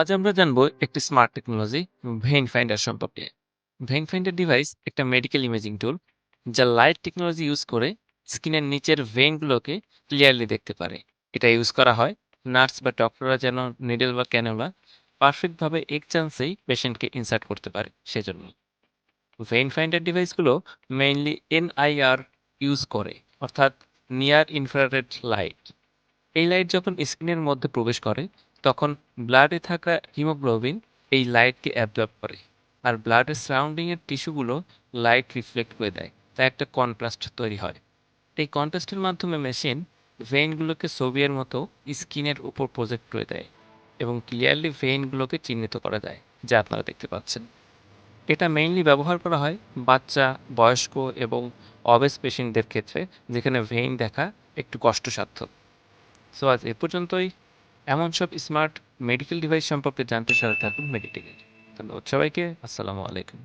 আজ আমরা জানব একটি স্মার্ট টেকনোলজি ভেইন ফাইন্ডার সম্পর্কে। ভেইন ফাইন্ডার ডিভাইস একটা মেডিকেল ইমেজিং টুল যা লাইট টেকনোলজি ইউজ করে স্কিনের নিচের ভেইনগুলোকে ক্লিয়ারলি দেখতে পারে। এটা ইউজ করা হয় নার্স বা ডক্টররা যেন নিডেল বা ক্যানোলা পারফেক্টভাবে এক চান্সেই পেশেন্টকে ইনসার্ট করতে পারে, সেজন্য। ভেইন ফাইন্ডার ডিভাইসগুলো মেইনলি এনআইআর ইউজ করে, অর্থাৎ নিয়ার ইনফ্রারেড লাইট এই লাইট যখন স্কিনের মধ্যে প্রবেশ করে, তখন ব্লাডে থাকা হিমোগ্লোবিন এই লাইটকে অ্যাবজর্ব করে। আর ব্লাডের সারাউন্ডিংয়ের টিস্যুগুলো লাইট রিফ্লেক্ট করে দেয়। তাই একটা কন্ট্রাস্ট তৈরি হয়। এই কন্ট্রাস্টের মাধ্যমে মেশিন ভেইনগুলোকে ছবির মতো স্কিনের উপর প্রজেক্ট করে দেয় এবং ক্লিয়ারলি ভেইনগুলোকে চিহ্নিত করা যায়, যা আপনারা দেখতে পাচ্ছেন। এটা মেইনলি ব্যবহার করা হয় বাচ্চা, বয়স্ক এবং অবেস পেশেন্টদের ক্ষেত্রে, যেখানে ভেইন দেখা একটু কষ্টসাধ্য। সো আজ এ পর্যন্তই। এমন সব স্মার্ট মেডিকেল ডিভাইস সম্পর্কে জানতে সাথে থাকুন মেডিটেকে ধন্যবাদ সবাইকে। আসসালামু আলাইকুম।